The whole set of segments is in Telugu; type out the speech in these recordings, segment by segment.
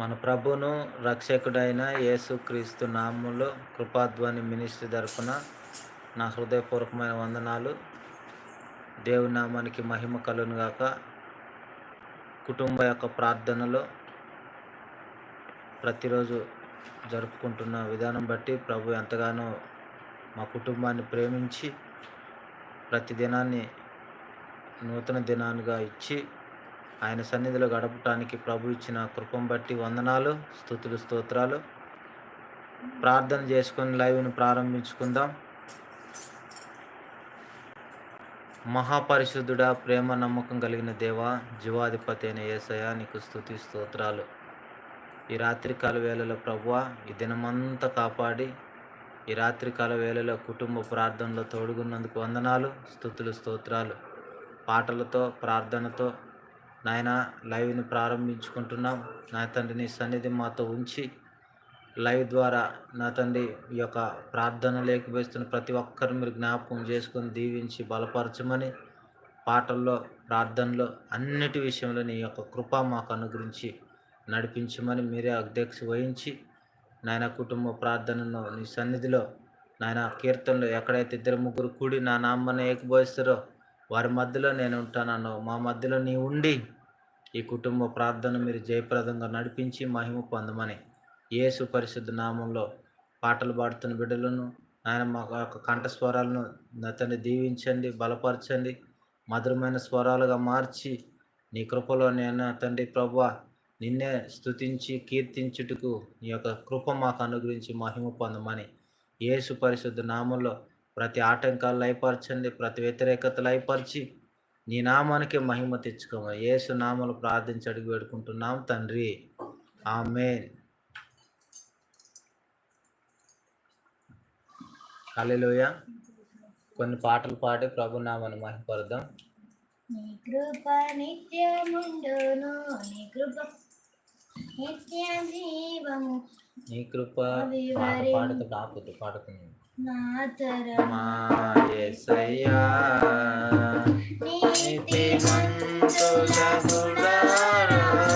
మన ప్రభును రక్షకుడైన యేసుక్రీస్తు నామములో కృపాధ్వని మినిస్ట్రీ తరఫున నా హృదయపూర్వకమైన వందనాలు. దేవుని నామానికి మహిమ కలును గాక. కుటుంబ యొక్క ప్రార్థనలో ప్రతిరోజు జరుపుకుంటున్న విధానం బట్టి ప్రభు ఎంతగానో మా కుటుంబాన్ని ప్రేమించి ప్రతి దినాన్ని నూతన దినాలుగా ఇచ్చి ఆయన సన్నిధిలో గడపటానికి ప్రభు ఇచ్చిన కృపం బట్టి వందనాలు స్థుతులు స్తోత్రాలు. ప్రార్థన చేసుకొని లైవ్ను ప్రారంభించుకుందాం. మహాపరిశుద్ధుడా ప్రేమ నమ్మకం కలిగిన దేవా జీవాధిపతి అయిన ఏసయ నీకు స్థుతి స్తోత్రాలు. ఈ రాత్రికాల వేళలో ప్రభువ ఈ దినమంతా కాపాడి ఈ రాత్రికాల వేళలో కుటుంబ ప్రార్థనలో తోడుగున్నందుకు వందనాలు స్థుతులు స్తోత్రాలు. పాటలతో ప్రార్థనతో నాయన లైవ్ని ప్రారంభించుకుంటున్నాం. నా తండ్రి నీ సన్నిధి మాతో ఉంచి లైవ్ ద్వారా నా తండ్రి ఈ యొక్క ప్రార్థన లేకపోయిస్తున్న ప్రతి ఒక్కరు మీరు జ్ఞాపకం చేసుకొని దీవించి బలపరచమని పాటల్లో ప్రార్థనలో అన్నిటి విషయంలో నీ యొక్క కృప మాకు అనుగ్రహించి నడిపించమని మీరే అధ్యక్ష వహించి నాయన కుటుంబ ప్రార్థనను నీ సన్నిధిలో నాయన కీర్తనలో ఎక్కడైతే ఇద్దరు ముగ్గురు కూడి నా నామ్మని ఏకబోయిస్తారో వారి మధ్యలో నేను ఉంటానన్నావు మా మధ్యలో నీ ఉండి ఈ కుటుంబ ప్రార్థన మీరు జయప్రదంగా నడిపించి మహిమ పొందమని యేసు పరిశుద్ధ నామంలో పాటలు పాడుతున్న బిడ్డలను ఆయన మా యొక్క కంఠ స్వరాలను అతన్ని దీవించండి బలపరచండి మధురమైన స్వరాలుగా మార్చి నీ కృపలో నేను తండ్రి ప్రభు నిన్నే స్తుతించి కీర్తించుటకు నీ యొక్క కృప మాకు అనుగ్రహించి మహిమ పొందమని యేసు పరిశుద్ధ నామంలో ప్రతి ఆటంకాలు లయపరచండి ప్రతి వ్యతిరేకత లయపరిచి నీ నామానికి మహిమ తెచ్చుకోమని యేసు నామలు ప్రార్థించి అడిగి వేడుకుంటున్నాం తండ్రి. ఆమె అలెలోయ కొన్ని పాటలు పాడి ప్రభు నామని మహిపడదాం నీ కృప నిత్యముండును నీ కృప నిత్య జీవము నీ కృప పాడుతూ ఆపుతూ పాడుతుంది. నా తరమా మా యేసయ్యా నీతి మంతుల గుడారాలలో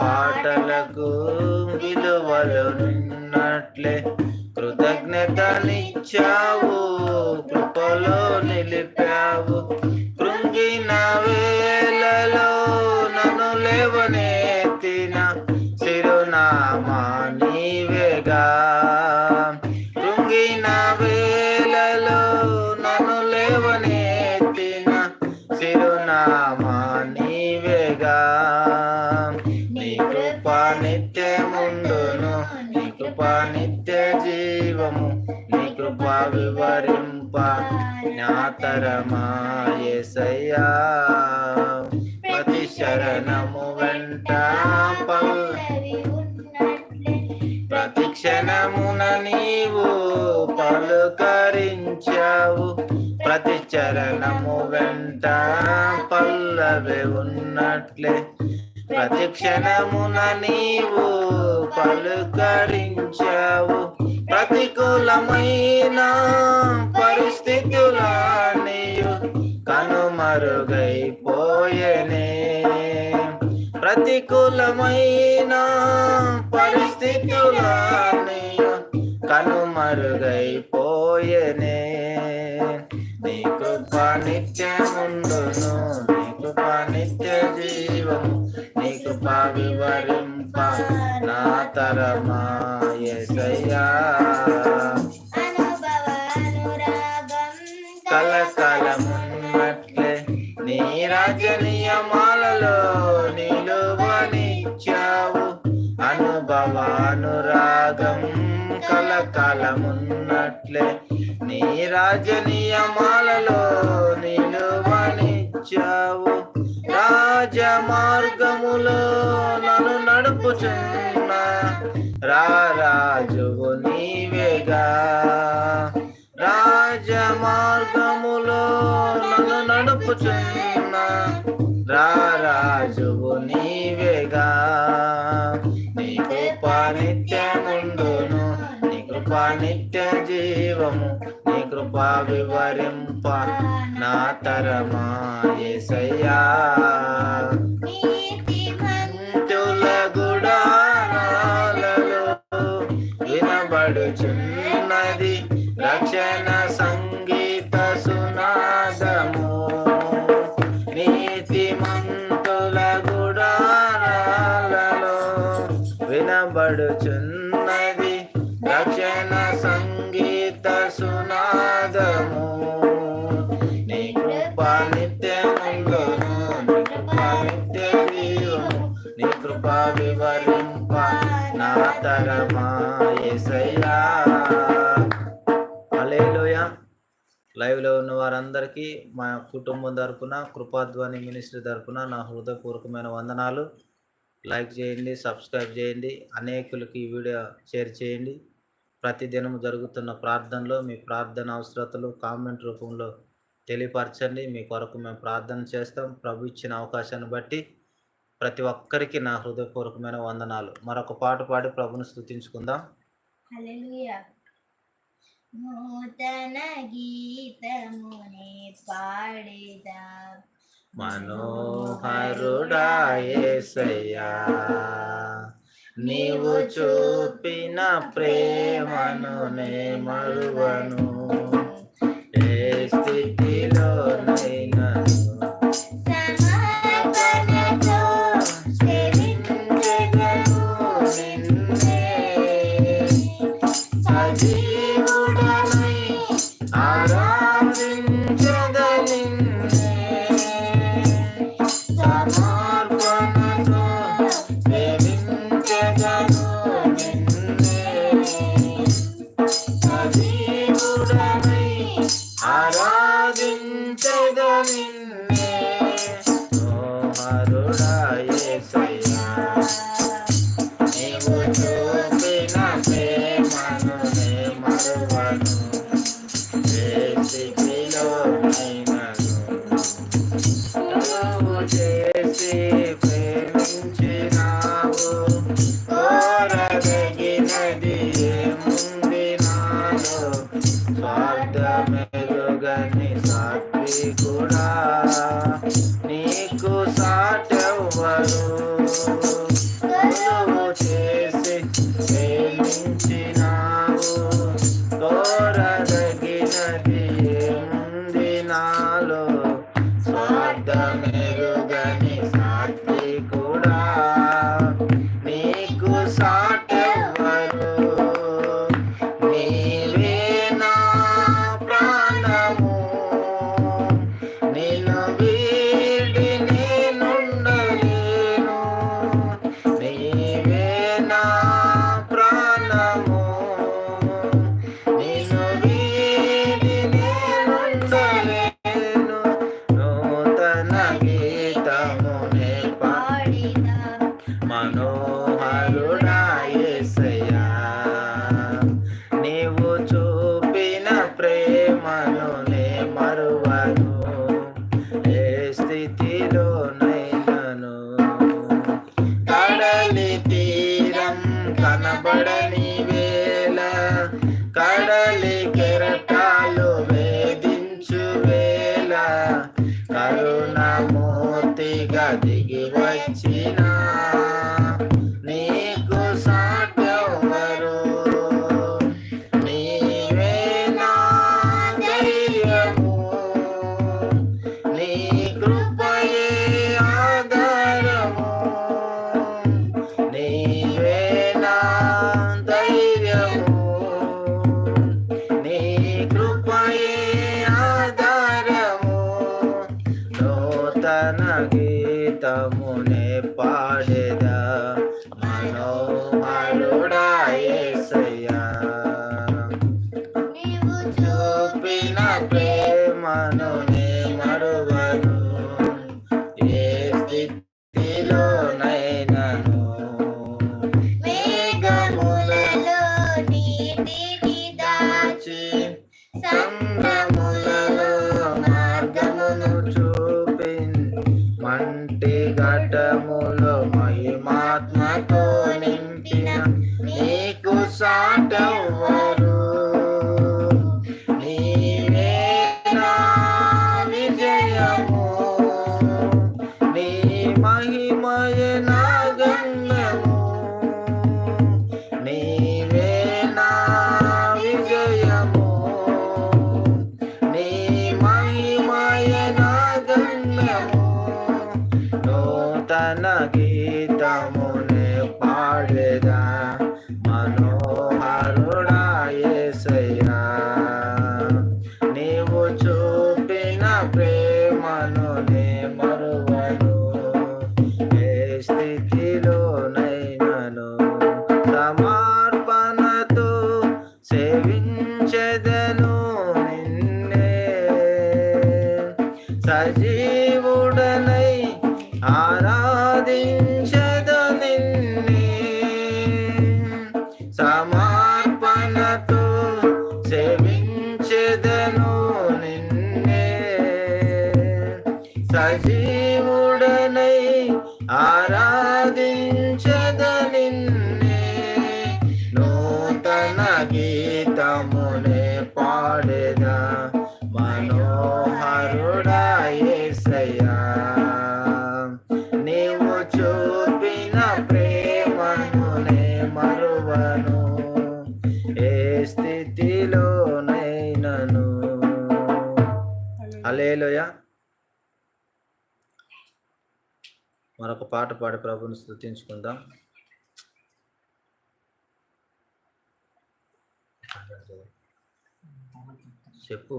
పాటలకు విలువలున్నట్లే కృతజ్ఞతనిచ్చా ప్రతి శరణము వెంట పల్ ప్రతి క్షణమున నీవు పలుకరించావు. ప్రతి చరణము వెంట పల్లవి ఉన్నట్లే. ప్రతి క్షణమున నీవు పలుకరించావు. ప్రతికూలమైన పరిస్థితుల నీవు కనుమరుగైపోయనే. ప్రతికూలమైన పరిస్థితుల నీవు కనుమరుగైపోయనే నీ కృప నిత్యముండును నీ కృప నిత్య జీవము నీ కృప వివరింప నా తరమా యేసయ్యా రాజనీయమాలలో నిలువనిచ్చావు. రాజ మార్గములో నన్ను నడుపుచున్న రారాజువు నీవేగా. రాజ మార్గములో నన్ను నడుపుచున్న రా వివరింప నా తరమా యేసయ్యా లైవ్లో ఉన్న వారందరికీ మా కుటుంబం తరపున కృపాధ్వని మినిస్ట్రీ తరపున నా హృదయపూర్వకమైన వందనాలు. లైక్ చేయండి సబ్స్క్రైబ్ చేయండి అనేకులకి ఈ వీడియో షేర్ చేయండి. ప్రతిదినం జరుగుతున్న ప్రార్థనలో మీ ప్రార్థన అవసరతలు కామెంట్ రూపంలో తెలియపరచండి. మీ కొరకు మేము ప్రార్థన చేస్తాం. ప్రభు ఇచ్చిన అవకాశాన్ని బట్టి ప్రతి ఒక్కరికి నా హృదయపూర్వకమైన వందనాలు. మరొక పాట పాడి ప్రభుని స్థుతించుకుందాం నూతన గీతమునే పాడేదా మనోహరుడా యేసయ్యా నీవు చూపిన ప్రేమను నే మరువను ఏ సేవించెదను నిన్నే. సాక్షి నీకు సాటెవ్వరు. hello పాట పాడి ప్రభుని స్థుతించుకుందాం చెప్పు.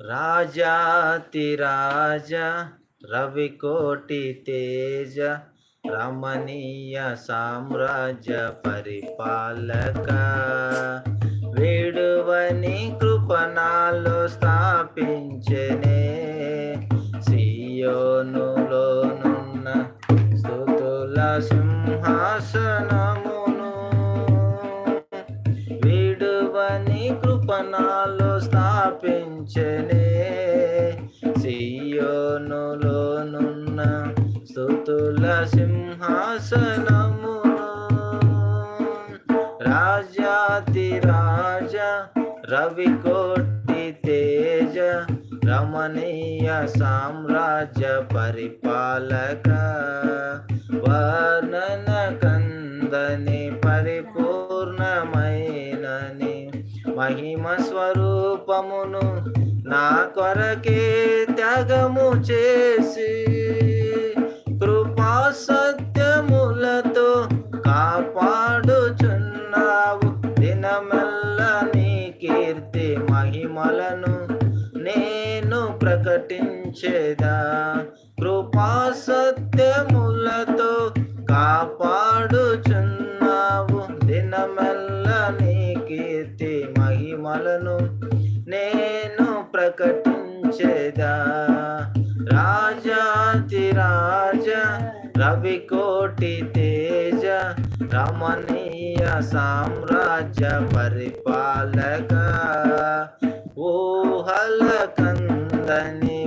రాజాతి రవి రవికోటి తేజ రమణీయ సామ్రాజ్య పరిపాలక విడువని కృపణాలు స్థాపించనే సియోనులోనున్న స్థుతుల సింహాసనమును విడువని కృపణాలు స్థాపించనే సియోనులోనున్న స్థుతుల సింహాసనము రాజాతి రాజ రవికోటి తేజ రమణీయ సామ్రాజ్య పరిపాలక వర్ణన కందని పరిపూర్ణమైనని మహిమ స్వరూపమును నా కొరకే త్యాగము చేసి సత్యములతో కాపాడుచున్నావు. దినమెల్ల నీ కీర్తి మహిమలను నేను ప్రకటించేదా. కృపా సత్యములతో కాపాడుచున్నావు. దినమెల్ల నీ కీర్తి మహిమలను నేను ప్రకటించేదా. రవికోటి తేజ రమణీయ సామ్రాజ్య పరిపాలక ఊహల కందని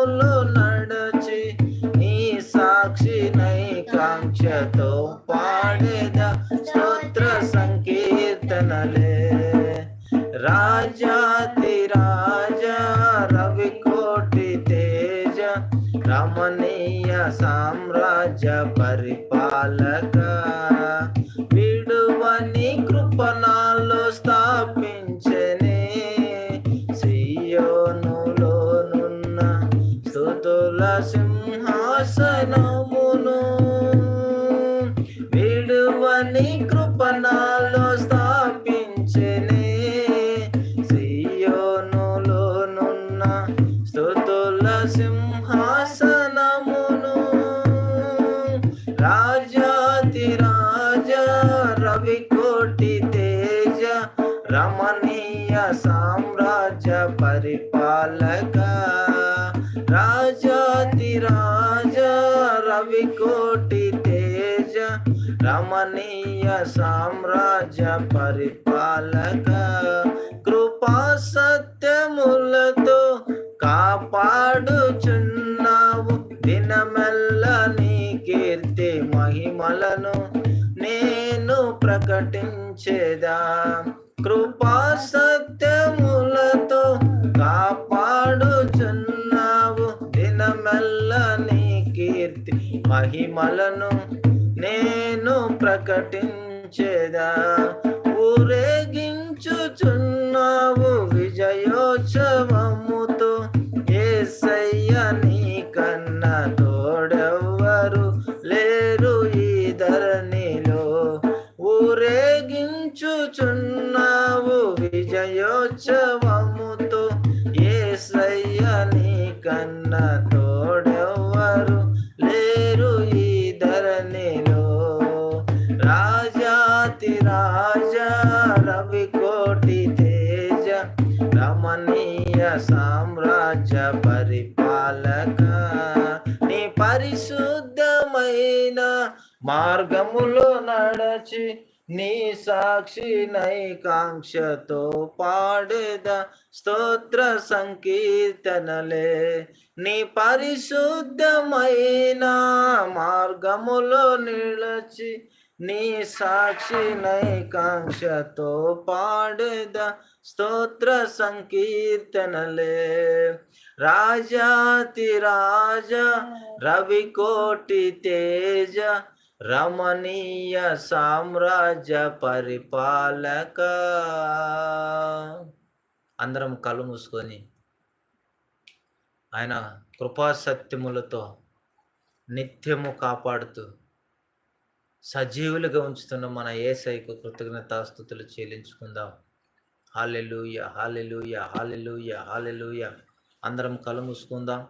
మార్గములు పరిపాలక కృపా సత్యములతో కాపాడుచున్నావు. దినమెల్ల నీ కీర్తి మహిమలను నేను ప్రకటించేదా. కృపా సత్యములతో కాపాడుచున్నావు. దినమెల్ల నీ కీర్తి మహిమలను నేను ప్రకటించ ఊరేగించుచున్నా మార్గములో నడచి నీ సాక్షి నైకాంక్షతో పాడేద స్తోత్ర సంకీర్తనలే. నీ పరిశుద్ధమైన మార్గములో నిలచి నీ సాక్షి నైకాంక్షతో పాడేద స్తోత్ర సంకీర్తనలే. రాజాతి రాజ రవి కోటి తేజ రమణీయ సామ్రాజ్య పరిపాలక. అందరం కళ్ళు మూసుకొని ఆయన కృపాసత్యములతో నిత్యము కాపాడుతూ సజీవులుగా ఉంచుతున్న మన ఏసైకు కృతజ్ఞతాస్థుతులు చెల్లించుకుందాం. హాలెలుయ హాలెలుయ హాలెలుయ హాలెలుయ అందరం కళ్ళు మూసుకుందాం.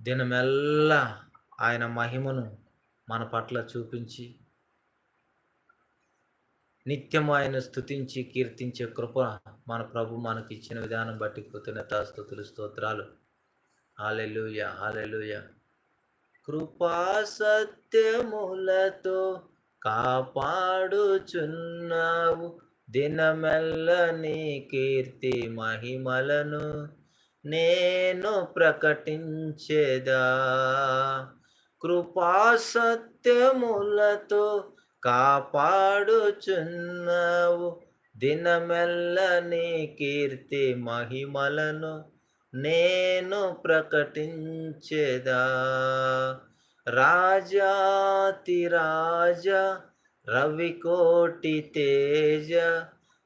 దినమెల్లా ఆయన మహిమను మన పట్ల చూపించి నిత్యం ఆయన స్థుతించి కీర్తించే కృప మన ప్రభు మనకి ఇచ్చిన విధానం బట్టి కృతజ్ఞతాస్థుతులు స్తోత్రాలు. హాలెలూయ హాలెలూయ కృపా సత్యములతో కాపాడుచున్నావు. దినమెల్ల నీ కీర్తి మహిమలను నేను ప్రకటించేదా? కృపా సత్యములతో కాపాడుచున్నావు. దినమెల్ల నీ కీర్తి మహిమలను నేను ప్రకటించేదా. రాజాతి రాజా రవికోటి తేజ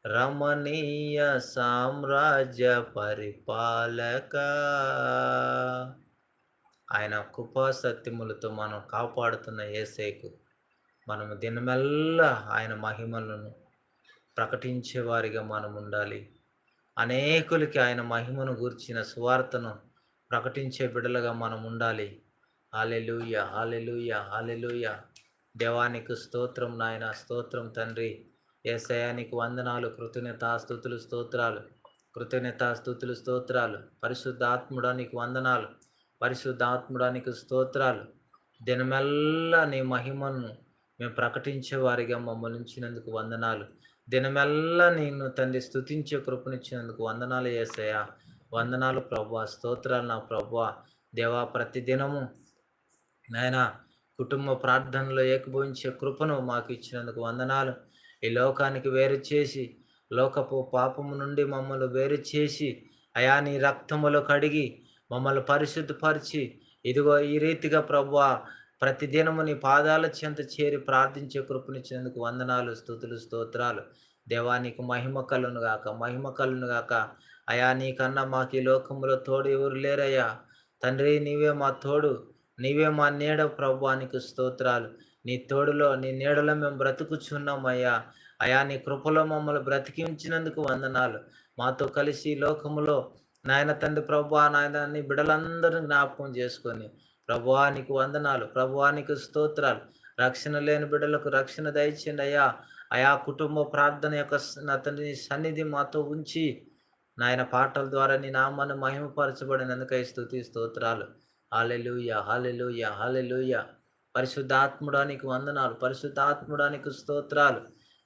రమణీయ సామ్రాజ్య పరిపాలక. ఆయన కృపా సత్యములతో మనం కాపాడుతున్న ఏసైకు మనము దినమెల్లా ఆయన మహిమలను ప్రకటించేవారిగా మనం ఉండాలి. అనేకులకి ఆయన మహిమను గూర్చిన సువార్తను ప్రకటించే బిడ్డలుగా మనం ఉండాలి. హాలెలుయ హాలెలుయ హాలెలుయ దేవానికి స్తోత్రం నాయన స్తోత్రం తండ్రి. ఏసయానికి వందనాలు కృతజ్ఞతాస్తుతులు స్తోత్రాలు. కృతజ్ఞతాస్తుతులు స్తోత్రాలు. పరిశుద్ధాత్ముడానికి వందనాలు. పరిశుద్ధాత్ముడానికి స్తోత్రాలు. దినమెల్లా నీ మహిమను మేము ప్రకటించే వారిగా మమ్మల్ని ఉంచినందుకు వందనాలు. దినమెల్లా నేను తండ్రి స్తుతించే కృపనిచ్చినందుకు వందనాలు వేసాయా వందనాలు ప్రభా స్తోత్రాలు నా ప్రభా దేవా ప్రతి దినము నాయన కుటుంబ ప్రార్థనలో ఏకభవించే కృపను మాకు ఇచ్చినందుకు వందనాలు. ఈ లోకానికి వేరు చేసి లోకపు పాపము నుండి మమ్మల్ని వేరు చేసి అయా నీ రక్తములో కడిగి మమ్మల్ని పరిశుద్ధపరిచి ఇదిగో ఈ రీతిగా ప్రభు ప్రతి దినము నీ పాదాల చెంత చేరి ప్రార్థించే కృపనిచ్చినందుకు వందనాలు స్థుతులు స్తోత్రాలు. దేవానికి మహిమ కలును గాక మహిమ కలును గాక. అయా నీకన్నా మాకు ఈ లోకములో తోడు ఎవరు లేరయ్యా? తండ్రి నీవే మా తోడు నీవే మా నీడ ప్రభువానికి స్తోత్రాలు. నీ తోడులో నీ నీడలో మేము బ్రతుకుచున్నామయ్యా. అయా నీ కృపలో మమ్మల్ని బ్రతికించినందుకు వందనాలు. మాతో కలిసి ఈ లోకములో నాయన తండ్రి ప్రభు నాయన నీ బిడలందరిని జ్ఞాపకం చేసుకొని ప్రభువానికి వందనాలు ప్రభువానికి స్తోత్రాలు. రక్షణ లేని బిడ్డలకు రక్షణ దయచేయండి అయ్యా. ఆయా కుటుంబ ప్రార్థన యొక్క అతని సన్నిధి మాతో ఉంచి నాయన పాటల ద్వారా నీ నామాన్ని మహిమపరచబడినందుకై స్థుతి స్తోత్రాలు. హాలెలుయ హాలెలుయ హాలెలుయ పరిశుద్ధాత్ముడానికి వందనాలు. పరిశుద్ధాత్ముడానికి స్తోత్రాలు.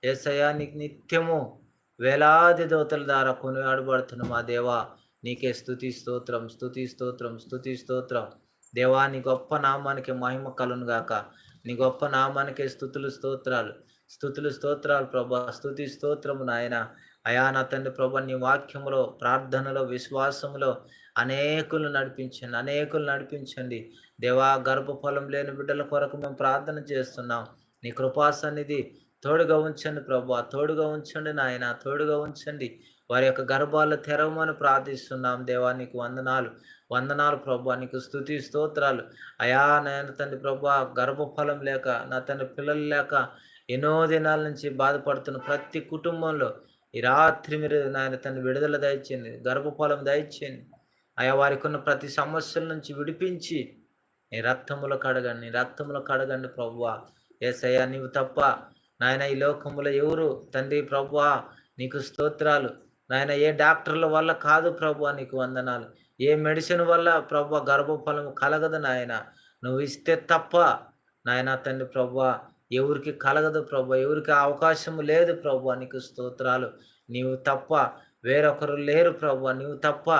ఏసయ్యా నీకు నిత్యము వేలాది దోతల ద్వారా కొనియాడబడుతున్న మా దేవా నీకే స్తుతి స్తోత్రం స్తుతి స్తోత్రం స్థుతి స్తోత్రం. దేవా నీ గొప్ప నామానికి మహిమ కలును గాక నీ గొప్ప నామానికే స్థుతులు స్తోత్రాలు. స్థుతులు స్తోత్రాలు ప్రభా. స్థుతి స్తోత్రము నాయన. అయా నా తండ్రి ప్రభా నీ వాక్యములో ప్రార్థనలో విశ్వాసములో అనేకులు నడిపించండి అనేకులు నడిపించండి. దేవా గర్భఫలం లేని బిడ్డల కొరకు మేము ప్రార్థన చేస్తున్నాం. నీ కృపా సన్నిధి తోడుగా ఉంచండి ప్రభా. తోడుగా ఉంచండి నాయన. తోడుగా ఉంచండి. వారి యొక్క గర్భాలు తెరవమని ప్రార్థిస్తున్నాం దేవా నీకు వందనాలు. వందనాలు ప్రభా నీకు స్థుతి స్తోత్రాలు. అయా నాయన తండ్రి ప్రభా గర్భఫలం లేక నా తండ్రి పిల్లలు లేక ఎన్నో దినాల నుంచి బాధపడుతున్న ప్రతి కుటుంబంలో ఈ రాత్రి మీరు నాయన తను విడుదల దయచేయండి గర్భఫలం దయచేయండి. అయా వారికి ఉన్న ప్రతి సమస్యల నుంచి విడిపించి నీ రక్తములో కడగండి నీ రక్తములో కడగండి ప్రభువా ఏసయ్యా నీవు తప్ప నాయన ఈ లోకములో ఎవరు? తండ్రి ప్రభువా నీకు స్తోత్రాలు. నాయన ఏ డాక్టర్ల వల్ల కాదు ప్రభు నీకు వందనాలు. ఏ మెడిసిన్ వల్ల ప్రభు గర్భఫలం కలగదు నాయన. నువ్వు ఇస్తే తప్ప నాయన తండ్రి ప్రభు ఎవరికి కలగదు ప్రభు ఎవరికి అవకాశం లేదు ప్రభు నీకు స్తోత్రాలు. నీవు తప్ప వేరొకరు లేరు ప్రభు నీవు తప్ప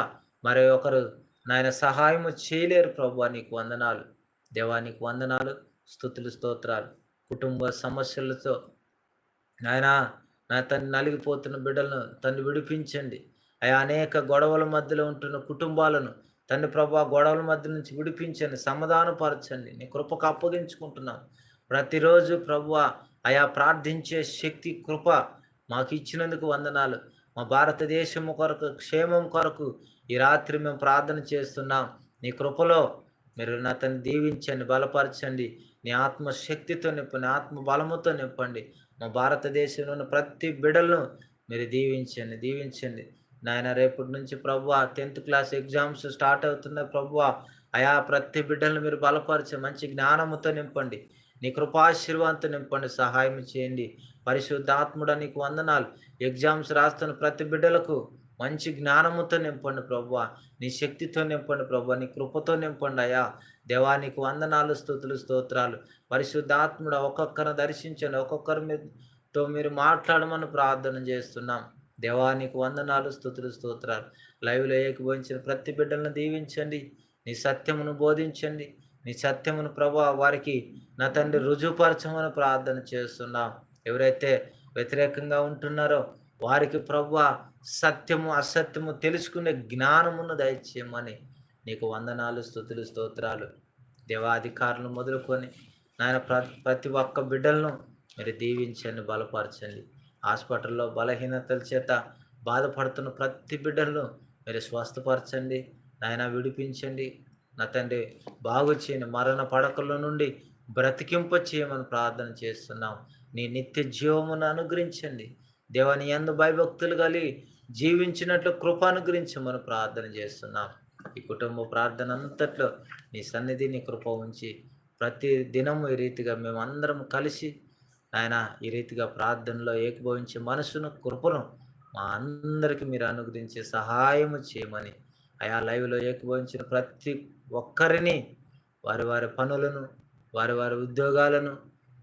మరి ఒకరు నాయన సహాయము చేయలేరు ప్రభు నీకు వందనాలు. దేవా నీకు వందనాలు స్థుతులు స్తోత్రాలు. కుటుంబ సమస్యలతో నాయనా నా తన్ని నలిగిపోతున్న బిడ్డలను తను విడిపించండి. అయా అనేక గొడవల మధ్యలో ఉంటున్న కుటుంబాలను తండ్రి ప్రభా గొడవల మధ్య నుంచి విడిపించండి సమాధానపరచండి. నీ కృపకు అప్పగించుకుంటున్నాను. ప్రతిరోజు ప్రభు అయా ప్రార్థించే శక్తి కృప మాకు ఇచ్చినందుకు వందనాలు. మా భారతదేశం కొరకు క్షేమం కొరకు ఈ రాత్రి మేము ప్రార్థన చేస్తున్నాం. నీ కృపలో మీరు నా తను దీవించండి బలపరచండి. నీ ఆత్మశక్తితో నింపండి ఆత్మ బలముతో నింపండి. మా భారతదేశంలో ఉన్న ప్రతి బిడ్డలను మీరు దీవించండి దీవించండి. నాయన రేపటి నుంచి ప్రభు టెన్త్ క్లాస్ ఎగ్జామ్స్ స్టార్ట్ అవుతున్నాయి ప్రభు అయా ప్రతి బిడ్డలను మీరు బలపరిచి మంచి జ్ఞానముతో నింపండి. నీ కృపాశీర్వాదంతో నింపండి సహాయం చేయండి. పరిశుద్ధాత్ముడ నీకు వందనాలు. ఎగ్జామ్స్ రాస్తున్న ప్రతి బిడ్డలకు మంచి జ్ఞానముతో నింపండి ప్రభు నీ శక్తితో నింపండి ప్రభు నీ కృపతో నింపండి అయ్యా. దేవానికి వందనాలు స్థుతులు స్తోత్రాలు. పరిశుద్ధాత్ముడ ఒక్కొక్కరిని దర్శించండి. ఒక్కొక్కరి మీతో మీరు మాట్లాడమని ప్రార్థన చేస్తున్నాం. దేవానికి వందనాలు స్థుతులు స్తోత్రాలు. లైవ్లో ఏకీభవించిన ప్రతి బిడ్డలను దీవించండి. నీ సత్యమును బోధించండి. నీ సత్యమును ప్రభా వారికి నా తండ్రి రుజువుపరచమని ప్రార్థన చేస్తున్నాం. ఎవరైతే వ్యతిరేకంగా ఉంటున్నారో వారికి ప్రభా సత్యము అసత్యము తెలుసుకునే జ్ఞానమును దయచేయమని నీకు వందనాలు స్థుతులు స్తోత్రాలు. దేవాధికారులు మొదలుకొని నాయన ప్ర ప్రతి ఒక్క బిడ్డలను మీరు దీవించండి బలపరచండి. హాస్పిటల్లో బలహీనతల చేత బాధపడుతున్న ప్రతి బిడ్డలను మీరు స్వస్థపరచండి నాయన విడిపించండి. నా తండ్రి బాగు చేయని మరణ పడకల నుండి బ్రతికింప చేయమని ప్రార్థన చేస్తున్నాం. నీ నిత్య జీవమును అనుగ్రహించండి. దేవాని ఎందు భయభక్తులు కలిగి జీవించినట్లు కృపాను గురించి మనం ప్రార్థన చేస్తున్నాం. ఈ కుటుంబ ప్రార్థన అంతట్లో నీ సన్నిధి నీ కృప ఉంచి ప్రతి దినము ఈ రీతిగా మేమందరం కలిసి ఆయన ఈ రీతిగా ప్రార్థనలో ఏకీభవించే మనసును కృపను మా అందరికీ మీరు అనుగ్రహించే సహాయము చేయమని ఆయా లైవ్లో ఏకభవించిన ప్రతి ఒక్కరిని వారి వారి పనులను వారి వారి ఉద్యోగాలను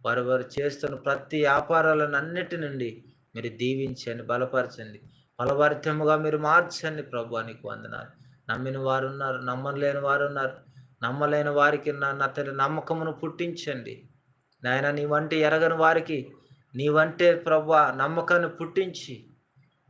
వారు వారు చేస్తున్న ప్రతి వ్యాపారాలను అన్నిటి నుండి మీరు దీవించండి బలపరచండి. ఫలభరితముగా మీరు మార్చండి ప్రభు నీకు వందనాలు. నమ్మిన వారు ఉన్నారు నమ్మలేని వారు ఉన్నారు. నమ్మలేని వారికి నా తల్లి నమ్మకమును పుట్టించండి. నాయన నీ వంటి ఎరగని వారికి నీ వంటే ప్రభు నమ్మకాన్ని పుట్టించి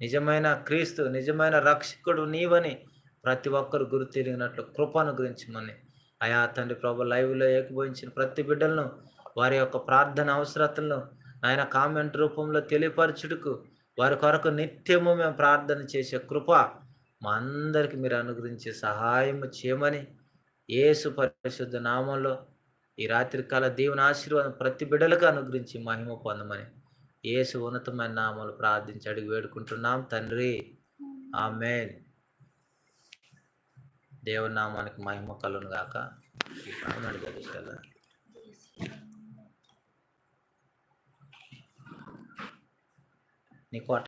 నిజమైన క్రీస్తు నిజమైన రక్షకుడు నీవని ప్రతి ఒక్కరు గురి తిరిగినట్లు కృపను గురించి మని అయా తండ్రి ప్రభు లైవ్లో ఏకభవించిన ప్రతి బిడ్డలను వారి యొక్క ప్రార్థన అవసరతలను ఆయన కామెంట్ రూపంలో తెలియపరచుటకు వారి కొరకు నిత్యము మేము ప్రార్థన చేసే కృప మా అందరికి మీరు అనుగ్రహించే సహాయం చేయమని ఏసు పరిశుద్ధ నామంలో ఈ రాత్రికాల దేవుని ఆశీర్వాదం ప్రతి బిడ్డలకు అనుగ్రహించి మహిమ పొందమని ఏసు ఉన్నతమైన నామాలు ప్రార్థించి అడిగి వేడుకుంటున్నాం. తండ్రి ఆమె దేవుని నామానికి మహిమ కలును గాక. ఈ కామెంట్ చదివిస్తారా? నీకు